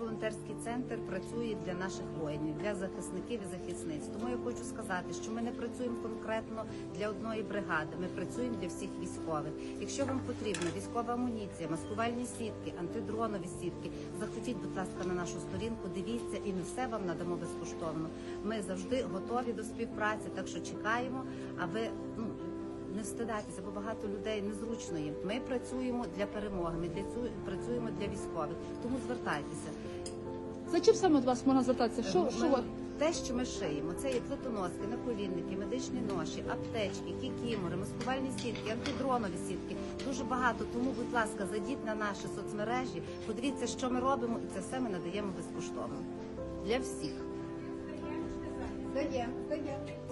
волонтерський центр працює для наших воїнів, для захисників і захисниць. Тому я хочу сказати, що ми не працюємо конкретно для одної бригади. Ми працюємо для всіх військових. Якщо вам потрібна військова амуніція, маскувальні сітки, антидронові сітки, заходіть, будь ласка, на нашу сторінку, дивіться, і ми все вам надамо безкоштовно. Ми завжди готові до співпраці, так що чекаємо. А ви ну не встидайтеся, бо багато людей незручно їм. Ми працюємо для перемоги. Ми для цю працюємо для військових. Тому звертайтеся. За чим саме до вас можна звертатися? Що, Ми- що те, що ми шиємо, це є плитоноски, наколінники, медичні ноші, аптечки, кікімори, маскувальні сітки, антидронові сітки. Дуже багато. Тому, будь ласка, зайдіть на наші соцмережі, подивіться, що ми робимо, і це все ми надаємо безкоштовно для всіх. Даємо, даємо. Добре.